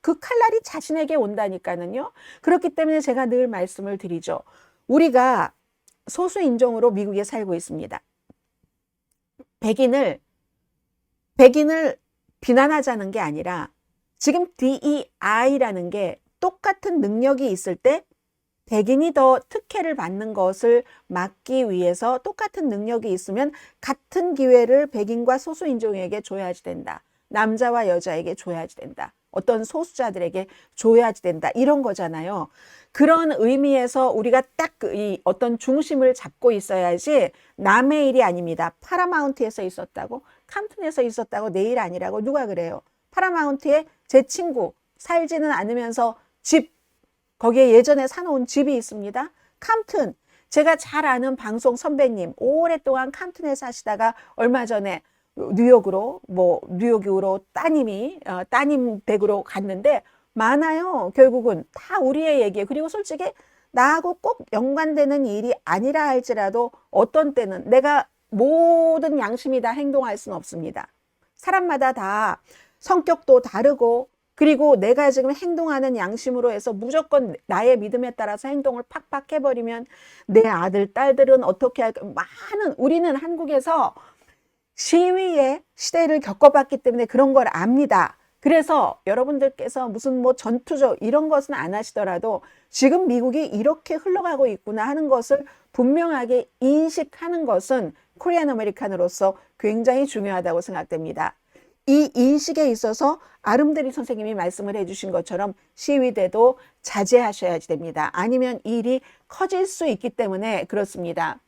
그 칼날이 자신에게 온다니까는요. 그렇기 때문에 제가 늘 말씀을 드리죠. 우리가 소수 인종으로 미국에 살고 있습니다. 백인을 백인을 비난하자는 게 아니라 지금 DEI라는 게 똑같은 능력이 있을 때 백인이 더 특혜를 받는 것을 막기 위해서 똑같은 능력이 있으면 같은 기회를 백인과 소수인종에게 줘야지 된다. 남자와 여자에게 줘야지 된다. 어떤 소수자들에게 줘야지 된다. 이런 거잖아요. 그런 의미에서 우리가 딱 이 어떤 중심을 잡고 있어야지 남의 일이 아닙니다. 파라마운트에서 있었다고, 캄튼에서 있었다고 내 일 아니라고 누가 그래요? 파라마운트에 제 친구 살지는 않으면서 집 거기에 예전에 사놓은 집이 있습니다. 캄튼 제가 잘 아는 방송 선배님 오랫동안 캄튼에 사시다가 얼마 전에 뉴욕으로 뭐 뉴욕으로 따님이 어, 따님 댁으로 갔는데 많아요. 결국은 다 우리의 얘기예요. 그리고 솔직히 나하고 꼭 연관되는 일이 아니라 할지라도 어떤 때는 내가 모든 양심이 다 행동할 수는 없습니다. 사람마다 다 성격도 다르고 그리고 내가 지금 행동하는 양심으로 해서 무조건 나의 믿음에 따라서 행동을 팍팍 해버리면 내 아들, 딸들은 어떻게 할까? 많은, 우리는 한국에서 시위의 시대를 겪어봤기 때문에 그런 걸 압니다. 그래서 여러분들께서 무슨 뭐 전투죠 이런 것은 안 하시더라도 지금 미국이 이렇게 흘러가고 있구나 하는 것을 분명하게 인식하는 것은 코리안 아메리칸으로서 굉장히 중요하다고 생각됩니다. 이 인식에 있어서 아름드리 선생님이 말씀을 해주신 것처럼 시위대도 자제하셔야 됩니다. 아니면 일이 커질 수 있기 때문에 그렇습니다.